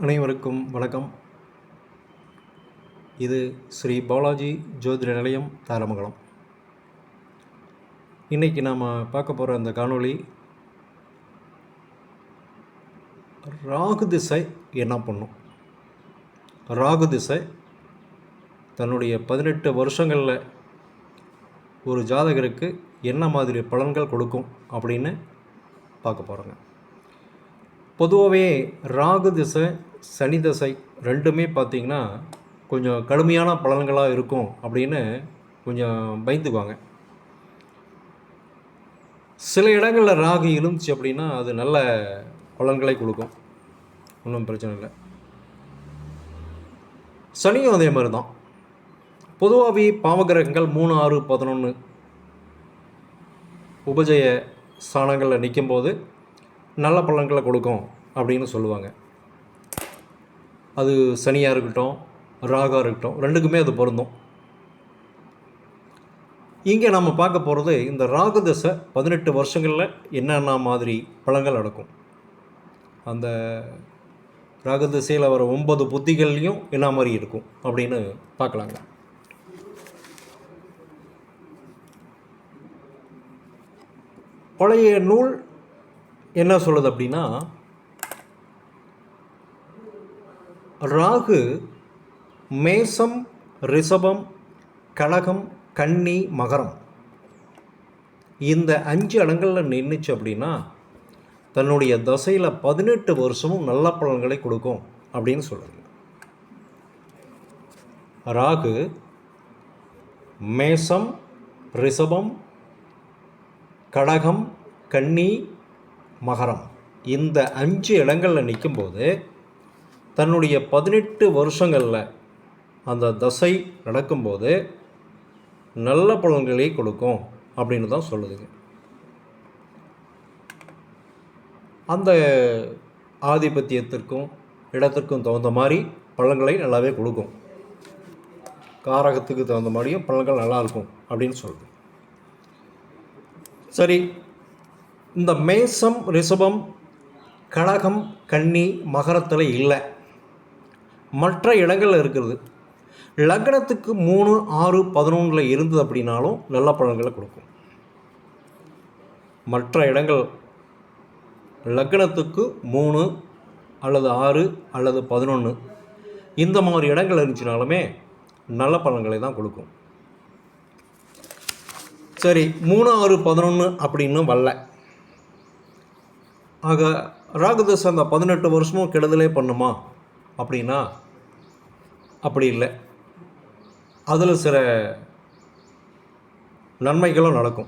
அனைவருக்கும் வணக்கம். இது ஸ்ரீ பாலாஜி ஜோதிட நிலையம் தாரமங்கலம். இன்றைக்கி நாம் பார்க்க போகிற அந்த காணொளி ராகு திசை என்ன பண்ணும்? ராகு திசை தன்னுடைய பதினெட்டு வருஷங்களில் ஒரு ஜாதகருக்கு என்ன மாதிரி பலன்கள் கொடுக்கும் அப்படின்னு பார்க்க போகிறோங்க பொதுவாகவே ராகு திசை சனி திசை ரெண்டுமே பார்த்திங்கன்னா கொஞ்சம் கடுமையான பலன்களாக இருக்கும் அப்படின்னு கொஞ்சம் பயந்துக்குவாங்க. சில இடங்களில் ராகு இருந்துச்சு அப்படின்னா அது நல்ல பலன்களை கொடுக்கும். ஒன்றும் பிரச்சனை இல்லை. சனியும் அதே மாதிரி தான் பொதுவாகவே பாவகிரகங்கள் மூணு ஆறு பதினொன்று உபஜய ஸ்தானங்களில் நிற்கும்போது நல்ல பலன்களை கொடுக்கும் அப்படின்னு சொல்லுவாங்க. அது சனியாக இருக்கட்டும் ராகா இருக்கட்டும் ரெண்டுக்குமே அது பொருந்தும். இங்கே நம்ம பார்க்க போகிறது இந்த ராகு தசை பதினெட்டு வருஷங்களில் என்னென்ன மாதிரி பழங்கள் நடக்கும். அந்த ராகு திசையில் வர ஒன்பது புத்திகள்லையும் என்ன மாதிரி இருக்கும் அப்படின்னு பார்க்கலாங்க. பழைய நூல் என்ன சொல்லுது அப்படின்னா ராகு மேசம் ரிஷபம் கழகம் கன்னி மகரம். இந்த அஞ்சு இடங்களில் நின்றுச்சு அப்படின்னா தன்னுடைய தசையில் பதினெட்டு வருஷமும் நல்ல பலன்களை கொடுக்கும் அப்படின்னு சொல்கிறது ராகு மேசம் ரிஷபம் கடகம் கன்னி மகரம். இந்த அஞ்சு இடங்களில் நிற்கும்போது தன்னுடைய பதினெட்டு வருஷங்களில் அந்த தசை நடக்கும்போது நல்ல பலன்களை கொடுக்கும் அப்படின்னு தான் சொல்லுதுங்க. அந்த ஆதிபத்தியத்திற்கும் இடத்திற்கும் தகுந்த மாதிரி பழங்களை நல்லாவே கொடுக்கும். காரகத்துக்கு தகுந்த மாதிரியும் பழங்கள் நல்லா இருக்கும் அப்படின்னு சொல்லுது. சரி இந்த மேசம் ரிஷபம் கடகம் கன்னி மகரத்தில் இல்லை. மற்ற இடங்களில் இருக்கிறது லக்னத்துக்கு மூணு ஆறு பதினொன்றில் இருந்தது அப்படின்னாலும் நல்ல பலன்களை கொடுக்கும். மற்ற இடங்கள் லக்னத்துக்கு மூணு அல்லது ஆறு அல்லது பதினொன்று இந்த மாதிரி இடங்கள் இருந்துச்சுனாலுமே நல்ல பலன்களை தான் கொடுக்கும். சரி மூணு ஆறு பதினொன்று அப்படின்னு வரல. ஆக ராகுதஸ் அந்த பதினெட்டு வருஷமும் கெடுதலே பண்ணுமா? அப்படின்னா அப்படி இல்லை. அதில் சில நன்மைகளும் நடக்கும்.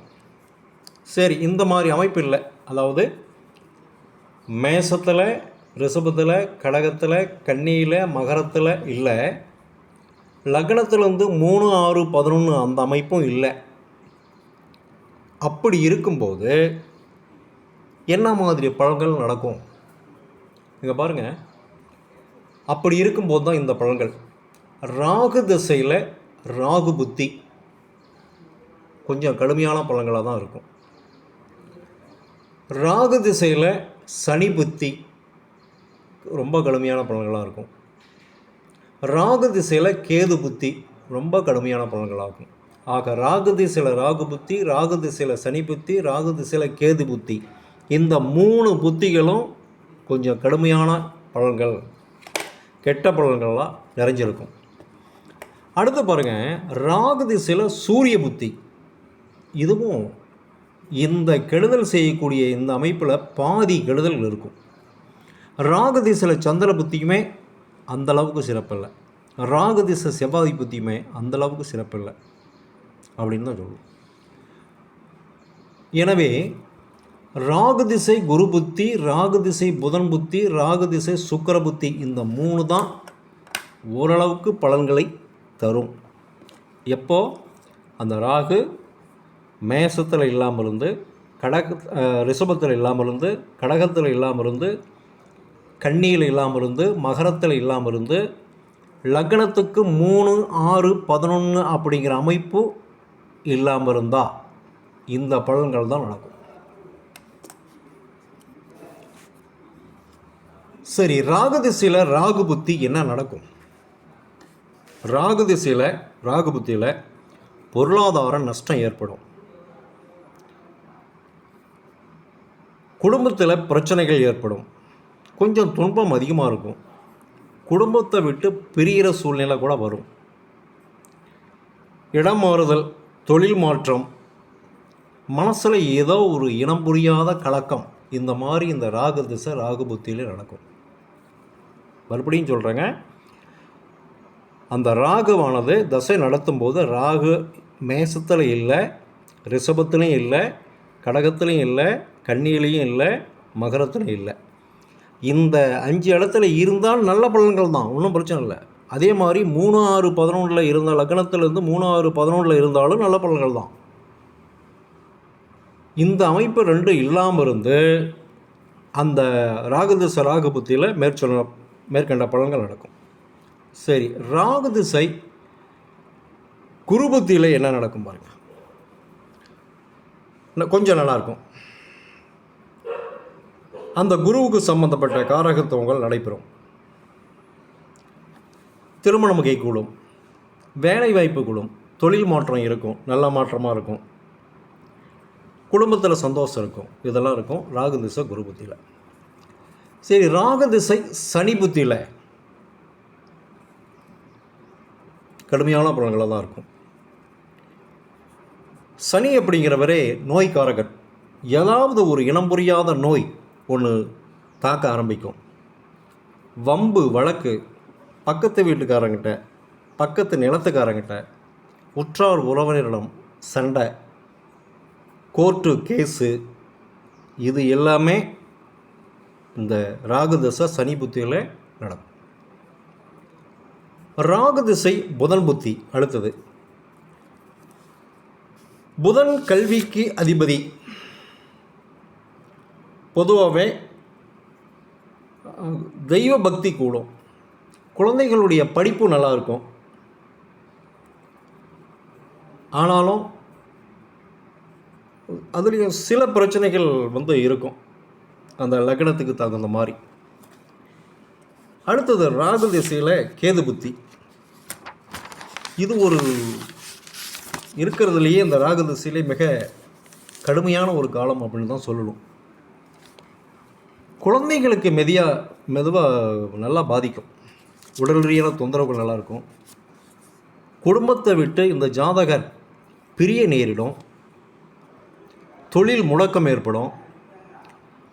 சரி இந்த மாதிரி அமைப்பு இல்லை. அதாவது மேசத்தில் ரிஷபத்தில் கடகத்தில் கன்னியில் மகரத்தில் இல்லை. லக்னத்தில் வந்து மூணு ஆறு பதினொன்று அந்த அமைப்பும் இல்லை. அப்படி இருக்கும்போது என்ன மாதிரி பழங்கள் நடக்கும்? இங்கே பாருங்கள் அப்படி இருக்கும்போது தான் இந்த பழங்கள். ராகு திசையில் ராகு புத்தி. கொஞ்சம் கடுமையான பழங்களாக தான் இருக்கும். ராகு திசையில் சனி புத்தி. ரொம்ப கடுமையான பழங்களாக இருக்கும். ராகு திசையில் கேது புத்தி. ரொம்ப கடுமையான பலன்களாகும் ஆக ராகு திசையில் ராகு புத்தி ராகு திசையில் சனி புத்தி ராகு திசையில் கேது புத்தி. இந்த மூணு புத்திகளும் கொஞ்சம் கடுமையான பலன்கள் கெட்ட பலன்கள்லாம் நிறைஞ்சிருக்கும். அடுத்து பாருங்கள் ராகு திசையில் சூரிய புத்தி. இதுவும் இந்த கெடுதல் செய்யக்கூடிய இந்த அமைப்பில் பாதி கெடுதல் இருக்கும். ராகு திசையில் சந்திர புத்தியுமே அந்த அளவுக்கு சிறப்பில்லை. ராகு திசை செவ்வாய் புத்தியுமே அந்த அளவுக்கு சிறப்பில்லை. அப்படின்னு தான் சொல்லுவோம் எனவே ராகு திசை குரு புத்தி ராகு திசை புதன் புத்தி ராகு திசை சுக்கர புத்தி இந்த மூணு தான் ஓரளவுக்கு பலன்களை தரும். எப்போ? அந்த ராகு மேசத்தில் இல்லாமல் இருந்து கடக ரிஷபத்தில் இல்லாமல் இருந்து கடகத்தில் இல்லாமல் இருந்து கன்னியில் இல்லாமல் இருந்து மகரத்தில் இல்லாமல் இருந்து லக்னத்துக்கு மூணு ஆறு பதினொன்று அப்படிங்கிற அமைப்பு இல்லாமல் இருந்தால் இந்த பலன்கள் தான் நடக்கும். சரி ராகு திசையில் ராகு புத்தி என்ன நடக்கும்? ராகு திசையில் ராகு புத்தியில் பொருளாதார நஷ்டம் ஏற்படும். குடும்பத்தில் பிரச்சனைகள் ஏற்படும். கொஞ்சம் துன்பம் அதிகமாக இருக்கும். குடும்பத்தை விட்டு பிரிகிற சூழ்நிலை கூட வரும். இடம் மாறுதல் தொழில் மாற்றம் மனசில் ஏதோ ஒரு இனம் புரியாத கலக்கம் இந்த மாதிரி இந்த ராகு திசை ராகு புத்தியில் நடக்கும். மறுபடியும் சொல்கிறேங்க அந்த ராகுவானது தசை நடத்தும்போது ராகு மேசத்தில் இல்லை ரிஷபத்துலேயும் இல்லை கடகத்துலேயும் இல்லை கண்ணியிலையும் இல்லை மகரத்துலையும் இல்லை. இந்த அஞ்சு இடத்துல இருந்தால் நல்ல பலன்கள் தான் ஒன்றும் பிரச்சனை இல்லை. அதே மாதிரி மூணு ஆறு பதினொன்றில் இருந்த லக்னத்திலேருந்து மூணு ஆறு பதினொன்றில் இருந்தாலும் நல்ல பலன்கள் தான். இந்த அமைப்பு ரெண்டும் இல்லாமல் இருந்து அந்த ராகுதிசை ராகு புத்தியில் மேற்சொல்ல மேற்கண்ட பலன்கள் நடக்கும். சரி ராகு திசை குருபுத்தியில் என்ன நடக்கும் பாருங்கள் கொஞ்சம் நல்லாயிருக்கும் அந்த குருவுக்கு சம்பந்தப்பட்ட காரகத்துவங்கள் நடைபெறும். திருமணம் கைகூடும் வேலை வாய்ப்பு கூடும். தொழில் மாற்றம் இருக்கும். நல்ல மாற்றமாக இருக்கும். குடும்பத்தில் சந்தோஷம் இருக்கும். இதெல்லாம் இருக்கும். ராகு திசை குரு புத்தியில் சரி ராக திசை சனி புத்தியில் கடுமையான பலன்களாக தான் இருக்கும். சனி அப்படிங்கிறவரே நோய்க்காரகன் ஏதாவது ஒரு இனம் புரியாத நோய் ஒன்று தாக்க ஆரம்பிக்கும். வம்பு வழக்கு பக்கத்து வீட்டுக்காரங்கிட்ட பக்கத்து நிலத்துக்காரங்கிட்ட உற்றார் உறவினரிடம் சண்டை கோர்ட்டு கேஸு இது எல்லாமே இந்த ராகு தசை சனி புத்தியில் நடக்கும். ராகு திசை புதன் புத்தி அடுத்தது. புதன் கல்விக்கு அதிபதி. பொதுவாகவே தெய்வ பக்தி கூடும். குழந்தைகளுடைய படிப்பு நல்லா இருக்கும். ஆனாலும் அதுலேயும் சில பிரச்சனைகள் வந்து இருக்கும். அந்த லக்னத்துக்கு தகுந்த மாதிரி. அடுத்தது ராகு திசையில் கேது புத்தி. இது ஒரு இருக்கிறதுலையே இந்த ராகு திசையிலே மிக கடுமையான ஒரு காலம் அப்படின்னு தான் சொல்லணும். குழந்தைங்களுக்கு மெதியாக மெதுவாக நல்லா பாதிக்கும். உடல் ரீதியான தொந்தரவுகள் நல்லாயிருக்கும் குடும்பத்தை விட்டு இந்த ஜாதகர் பிரிய நேரிடும். தொழில் முடக்கம் ஏற்படும்.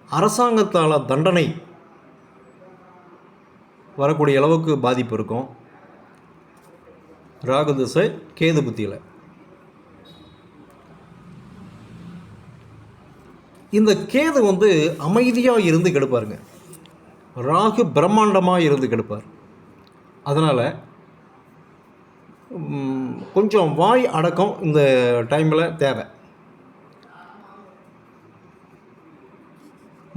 அரசாங்கத்தால் தண்டனை வரக்கூடிய அளவுக்கு பாதிப்பு இருக்கும். ராகு திசை கேது புத்தியில். இந்த கேது வந்து அமைதியாக இருந்து கெடுப்பாருங்க. ராகு பிரம்மாண்டமாக இருந்து கெடுப்பார். அதனால் கொஞ்சம் வாய் அடக்கம் இந்த டைமில் தேவை.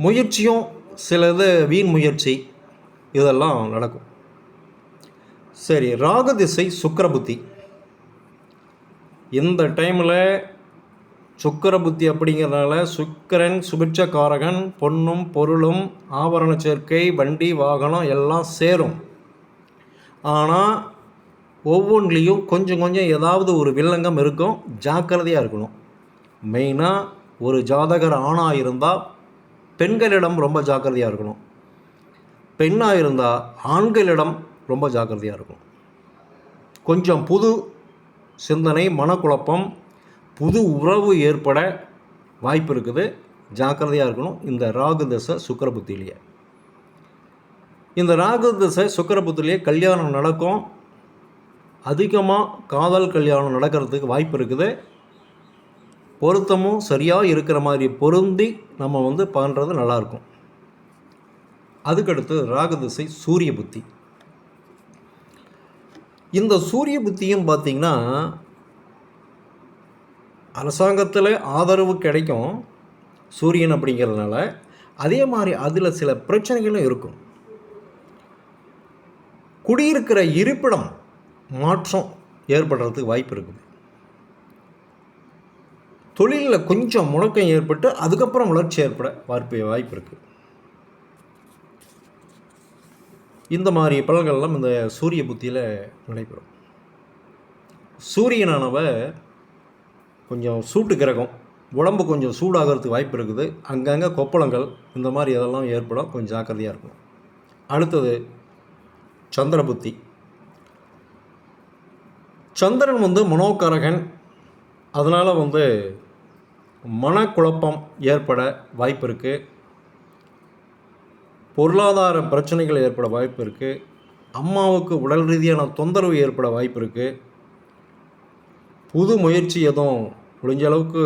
முயற்சியும் சிலது வீண் முயற்சி இதெல்லாம் நடக்கும். சரி ராகு திசை சுக்கிரபுத்தி. இந்த டைமில் சுக்கிர புத்தி அப்படிங்கிறதுனால சுக்கிரன் சுபிட்சக்காரகன் பொன்னும் பொருளும் ஆபரண சேர்க்கை வண்டி வாகனம் எல்லாம் சேரும். ஆனால் ஒவ்வொன்றிலையும் கொஞ்சம் கொஞ்சம் ஏதாவது ஒரு வில்லங்கம் இருக்கும் ஜாக்கிரதையாக இருக்கணும். மெயினாக ஒரு ஜாதகர் ஆணாக இருந்தால் பெண்களிடம் ரொம்ப ஜாக்கிரதையாக இருக்கணும். பெண்ணாக இருந்தால் ஆண்களிடம் ரொம்ப ஜாக்கிரதையாக இருக்கணும். கொஞ்சம் புது சிந்தனை மனக்குழப்பம் புது உறவு ஏற்பட வாய்ப்பு இருக்குது. ஜாக்கிரதையாக இருக்கணும். இந்த ராகு தசை சுக்கரபுத்திலேயே இந்த ராகு தசை சுக்கரபுத்திலேயே கல்யாணம் நடக்கும். அதிகமாக காதல் கல்யாணம் நடக்கிறதுக்கு வாய்ப்பு இருக்குது. பொருத்தமும் சரியாக இருக்கிற மாதிரி பொருந்தி நம்ம வந்து பண்ணுறது நல்லாயிருக்கும். அதுக்கடுத்து ராகதிசை சூரிய புத்தி. இந்த சூரிய புத்தியும் பார்த்திங்கன்னா அரசாங்கத்தில் ஆதரவு கிடைக்கும் சூரியன் அப்படிங்கிறதுனால. அதே மாதிரி அதில் சில பிரச்சனைகளும் இருக்கும். குடியிருக்கிற இருப்பிடம் மாற்றம் ஏற்படுறதுக்கு வாய்ப்பு இருக்குது. தொழிலில் கொஞ்சம் முடக்கம் ஏற்பட்டு அதுக்கப்புறம் வளர்ச்சி ஏற்பட வாய்ப்பு வாய்ப்பு இருக்குது இந்த மாதிரி பலன்கள்லாம் இந்த சூரிய புத்தியில் நடைபெறும். சூரியனானவ கொஞ்சம் சூட்டு கிரகம் உடம்பு கொஞ்சம் சூடாகிறதுக்கு வாய்ப்பு இருக்குது. அங்கங்கே கொப்பளங்கள் இந்த மாதிரி இதெல்லாம் ஏற்படும். கொஞ்சம் ஜாக்கிரதையாக இருக்கும் அடுத்தது சந்திர புத்தி. சந்திரன் வந்து மனோகரகன். அதனால் வந்து மனக்குழப்பம் ஏற்பட வாய்ப்பு இருக்குது பொருளாதார பிரச்சனைகள் ஏற்பட வாய்ப்பு இருக்குது அம்மாவுக்கு உடல் ரீதியான தொந்தரவு ஏற்பட வாய்ப்பு இருக்குது புது முயற்சி எதுவும் முடிஞ்ச அளவுக்கு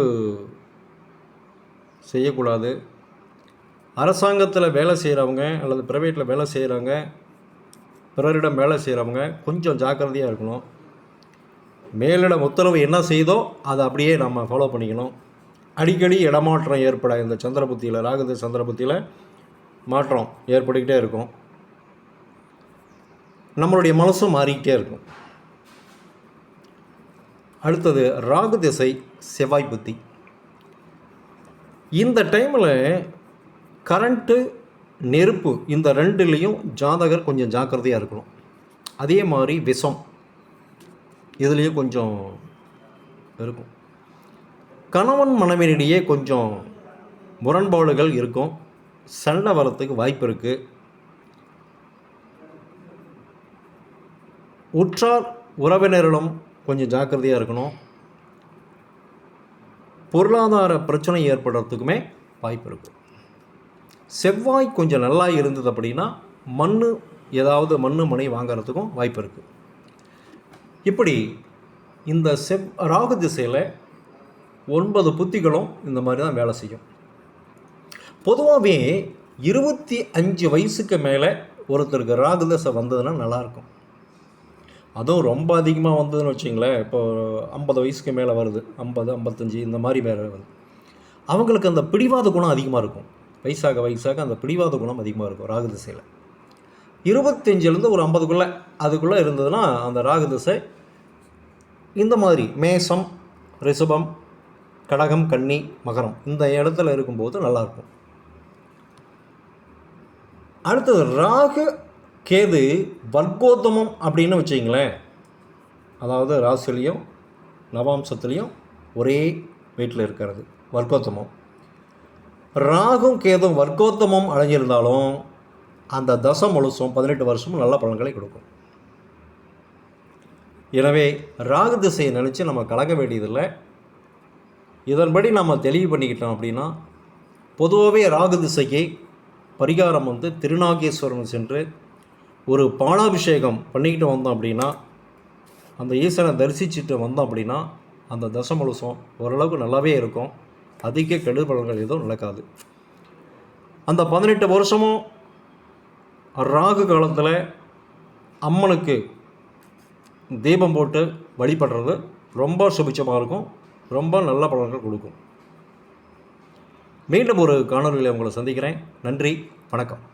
செய்யக்கூடாது. அரசாங்கத்தில் வேலை செய்கிறவங்க அல்லது ப்ரைவேட்டில் வேலை செய்கிறவங்க பிறரிடம் வேலை செய்கிறவங்க கொஞ்சம் ஜாக்கிரதையாக இருக்கணும். மேலிடம் உத்தரவு என்ன செய்தோ அதை அப்படியே நம்ம ஃபாலோ பண்ணிக்கணும். அடிக்கடி இடமாற்றம் ஏற்பட இந்த சந்திரபுத்தியில் ராகுத சந்திரபுத்தியில் மாற்றம் ஏற்பட்டுக்கிட்டே இருக்கும். நம்மளுடைய மனசும் மாறிக்கிட்டே இருக்கும். அடுத்தது ராகு திசை செவ்வாய் புத்தி. இந்த டைமில் கரண்ட்டு நெருப்பு இந்த ரெண்டுலேயும் ஜாதகர் கொஞ்சம் ஜாக்கிரதையாக இருக்கணும். அதே மாதிரி விஷம் இதுலேயும் கொஞ்சம் இருக்கும். கணவன் மனைவியிடையே கொஞ்சம் முரண்பாடுகள் இருக்கும். சண்டை வரத்துக்கு வாய்ப்பு இருக்குது உற்றார் உறவினரிடம் கொஞ்சம் ஜாக்கிரதையாக இருக்கணும். பொருளாதார பிரச்சனை ஏற்படுறதுக்குமே வாய்ப்பு இருக்கும் செவ்வாய் கொஞ்சம் நல்லா இருந்தது அப்படின்னா மண் ஏதாவது மண் மனை வாங்கிறதுக்கும் வாய்ப்பு இருக்குது இப்படி இந்த செவ் ராகு திசையில் ஒன்பது புத்திகளும் இந்த மாதிரி தான் வேலை செய்யும். பொதுவாகவே இருபத்தி அஞ்சு வயசுக்கு மேலே ஒருத்தருக்கு ராகுதசை வந்ததுன்னா நல்லாயிருக்கும் அதுவும் ரொம்ப அதிகமாக வந்ததுன்னு வச்சிங்களேன் இப்போ ஐம்பது வயசுக்கு மேலே வருது ஐம்பது ஐம்பத்தஞ்சு இந்த மாதிரி மேலே வருது. அவங்களுக்கு அந்த பிடிவாத குணம் அதிகமாக இருக்கும். வயசாக வயசாக அந்த பிடிவாத குணம் அதிகமாக இருக்கும் ராகு திசையில் இருபத்தஞ்சிலேருந்து ஒரு ஐம்பதுக்குள்ளே அதுக்குள்ளே இருந்ததுன்னா அந்த ராகு திசை இந்த மாதிரி மேசம் ரிஷபம் கடகம் கன்னி மகரம் இந்த இடத்துல இருக்கும்போது நல்லாயிருக்கும். அடுத்தது ராகு கேது வர்க்கோத்தமம் அப்படின்னு வச்சிங்களேன். அதாவது ராசிலையும் நவாம்சத்துலேயும் ஒரே வீட்டில் இருக்கிறது வர்க்கோத்தமம். ராகும் கேதும் வர்க்கோத்தமம் அடைஞ்சிருந்தாலும் அந்த தசம் முழுசும் பதினெட்டு வருஷமும் நல்ல பலன்களை கொடுக்கும். எனவே ராகு திசையை நினச்சி நம்ம கலக்க வேண்டியதில்லை. இதன்படி நம்ம தெளிவு பண்ணிக்கிட்டோம் அப்படின்னா பொதுவாகவே ராகு திசைக்கு பரிகாரம் வந்து திருநாகேஸ்வரன் சென்று ஒரு பாலாபிஷேகம் பண்ணிக்கிட்டு வந்தோம் அப்படின்னா அந்த ஈஸ்வரனை தரிசிச்சுட்டு வந்தோம் அப்படின்னா அந்த தசமலுசம் ஓரளவுக்கு நல்லாவே இருக்கும். அதிக கெடுபலன்கள் எதுவும் நடக்காது. அந்த பதினெட்டு வருஷமும் ராகு காலத்தில் அம்மனுக்கு தீபம் போட்டு வழிபடுறது ரொம்ப சுபிச்சமாக இருக்கும். ரொம்ப நல்ல பலன்கள் கொடுக்கும். மீண்டும் ஒரு காணொலியில் உங்களை சந்திக்கிறேன். நன்றி. வணக்கம்.